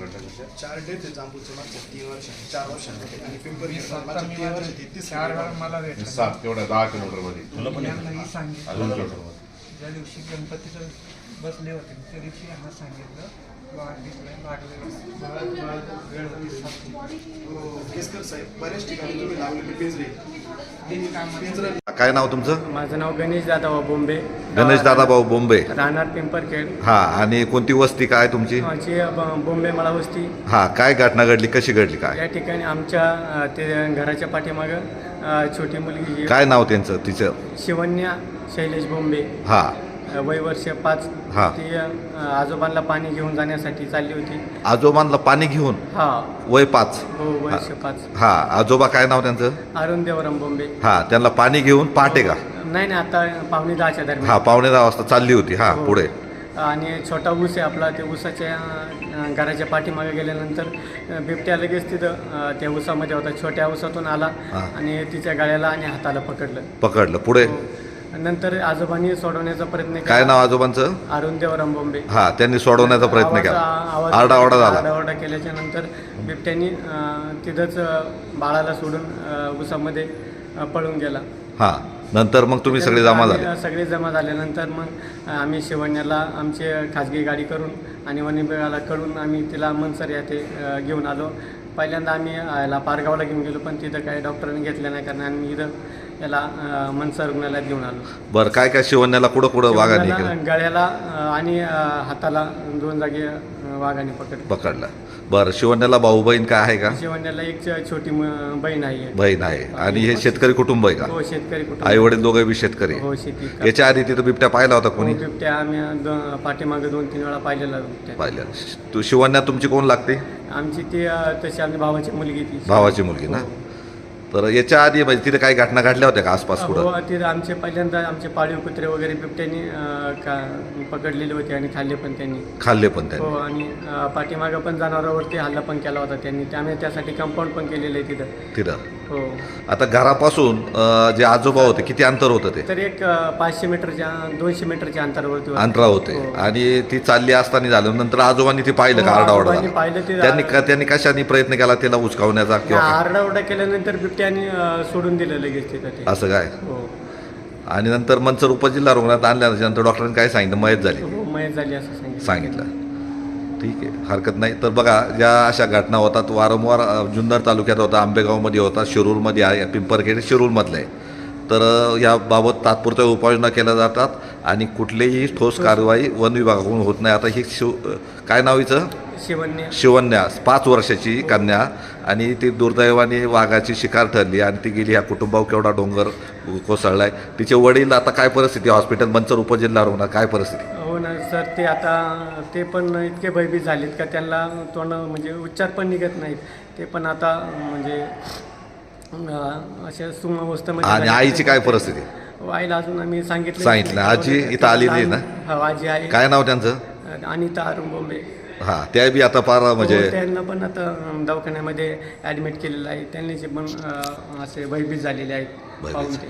चार डेट आहे जांबूचं मागच्या तीन वर्षांनी चार वर्षांमध्ये आणि पिंपरी मागच्या मी तीन तिसरी चार वेळा. मला भेटला. सात केवढ्या दहा किलोमीटरमध्ये. तुला पण यांनाही सांगितलं. किलोमीटर ज्या दिवशी गणपतीचं बसले होते त्या दिवशी यांना सांगितलं वाघ दिसलाय लागले वेळ होती सातची. हो, केसकर साहेब बऱ्याच ठिकाणी तुम्ही लावलेली. पिंजरा काय नाव तुमचं? माझं नाव गणेश दादा बोंबे. गणेश दादाभाऊ बोंबे. राहणार पिंपरखेड हा आणि कोणती वस्ती काय तुमची? माझी बोंबे मला वस्ती. हा काय घटना घडली कशी घडली काय? या ठिकाणी आमच्या ते घराच्या पाठीमागं छोटी मुलगी काय नाव त्यांचं तिचं? शिवन्या शैलेश बोंबे. हा. वय वर्ष पाच हा. ती आजोबांना पाणी घेऊन जाण्यासाठी चालली होती. आजोबांना पाणी घेऊन? हा. वय पाच. हो वर्ष पाच. हा आजोबा काय नाव त्यांचं? अरुण देवराम बोंबे. हा त्यांना पाणी घेऊन पहाटे का? नाही नाही आता पावणे दहाच्या हा दरम्यान पावणे दहा वाजता चालली होती. हा हो. पुढे. आणि छोटा ऊस आहे आपला त्या ऊसाच्या अ, घराच्या पाठीमागे गेल्यानंतर अ, बिबट्या लगेच तिथं अ, त्या ऊसामध्ये होता. छोट्या ऊसातून आला हा. आणि तिच्या गळ्याला आणि हाताला पकडलं. पकडलं. पुढे? हो. नंतर आजोबांनी सोडवण्याचा प्रयत्न केला. काय नाव आजोबांचं? अरुण देवराम बोंबे हा त्यांनी सोडवण्याचा प्रयत्न केला. आवाज- आरडाओरडा झाला. आरडाओरडा केल्याच्यानंतर बिबट्यानी अ, तिथंच अ, बाळाला सोडून अ, अ, पळून गेला. हा नंतर मग तुम्ही सगळे जमा आम्ही, झाले. अ, सगळे जमा झाल्यानंतर मग अ, आम्ही शिवण्याला आमची खाजगी गाडी करून आणि वन विभागाला कळून आम्ही तिला मनसर या ते अ, घेऊन आलो. पहिल्यांदा आम्ही अ, याला पारगावला घेऊन गेलो पण तिथं काही डॉक्टरांनी घेतलं नाही कारण आम्ही इथं याला अ, मनसर रुग्णालयात घेऊन आलो. बरं काय काय शिवण्याला कुठं कुठं वाघाने शिवण्याला केलं गळ्याला अ, आणि अ, हाताला दोन जागी अ, वाघाने पकडलं. पकडलं. बरं शिवण्याला भाऊ बहीण काय आहे का? शिवण्याला एक छ- छोटी मु- बहीण आहे. बहीण आहे. आणि हे शेतकरी कुटुंब आहे का? हो शेतकरी कुटुंब. आई वडील दोघे बी शेतकरी हो शेती. याच्या आधी तिथं बिबट्या पाहिला होता हो, कोणी बिबट्या आम्ही दो- पाठीमागे दोन तीन वेळा पाहिलेला बिबट्या. पाहिलं तू शिवण्या तुमची कोण लागते? आमची ती अ, तशी आमच्या भावाची मुलगी ती. भावाची मुलगी ना? तर याच्या आधी म्हणजे तिथे काही घटना घडल्या होत्या का आसपास कुठं हो तिथं आमचे पहिल्यांदा आमचे पाळीव कुत्रे वगैरे बिबट्यानी अ, का पकडलेले होते आणि खाल्ले पण त्यांनी. खाल्ले पण त्यांनी. हो आणि अ, पाठीमागं पण जनावरांवरती हल्ला पण केला होता त्यांनी. त्यामुळे त्यासाठी कंपाऊंड पण केलेलं आहे तिथं. तिथं? हो. आता घरापासून अं, जे आजोबा होते किती अंतर होतं ते? तर एक अ, पाचशे मीटरच्या दोनशे मिटरच्या अंतरावरती होतं. अंतरा होते. हो. आणि ती चालली असताना झालं. नंतर आजोबांनी ती पाहिलं का हो, आरडाओरडा? आजोबांनी पाहिलं ते- त्यांनी का- त्यांनी कशाने प्रयत्न केला त्याला उचकावण्याचा किंवा? आरडाओरडा केल्यानंतर अ, सोडून दिलं लगेच तिथं ते असं काय? हो. आणि नंतर मनसर उपजिल्हा रुग्णालयात आणल्यानंतर नंतर डॉक्टरांनी काय सांगितलं? मयत झाली. हो मयत झाली असं सांगितलं. सांगितलं. ठीक आहे. हरकत नाही. तर बघा ज्या अशा घटना होतात वारंवार अ, जुन्नर तालुक्यात होता आंबेगावमध्ये होता शिरूरमध्ये आहे पिंपरखेड शिरूरमधलं. आहे तर अ, याबाबत तात्पुरत्या उपाययोजना केल्या जातात आणि कुठलीही ठोस कारवाई वन विभागाकडून होत नाही. आता ही शिव अ, काय नाव हिचं? शिवन्य. शिवन्या पाच वर्षाची कन्या आणि ती दुर्दैवाने वाघाची शिकार ठरली आणि ती गेली ह्या कुटुंबावर केवढा डोंगर कोसळलाय. तिचे वडील आता काय परिस्थिती हॉस्पिटल मंचर उपजिल्हा रुग्णालय काय परिस्थिती? हो ना सर ते आता ते पण इतके भयभीत झालेत का त्यांना तोंड म्हणजे उच्चार पण निघत नाहीत. ते पण आता म्हणजे अशा सुम अवस्थेमध्ये आणि. आईची काय परिस्थिती? आईला अजून आम्ही सांगितलं सांगितलं. आजी इथं आलेली आहे ना? हो आजी आहे. काय नाव त्यांचं? अनिता अरुण बोंबे हा त्या बी आता फार म्हणजे हो, त्यांना पण आता अं, दवाखान्यामध्ये ॲडमिट केलेलं आहे त्यांनी जे पण अं, असे भयभीत झालेले आहेत भयभीत. पाहून ते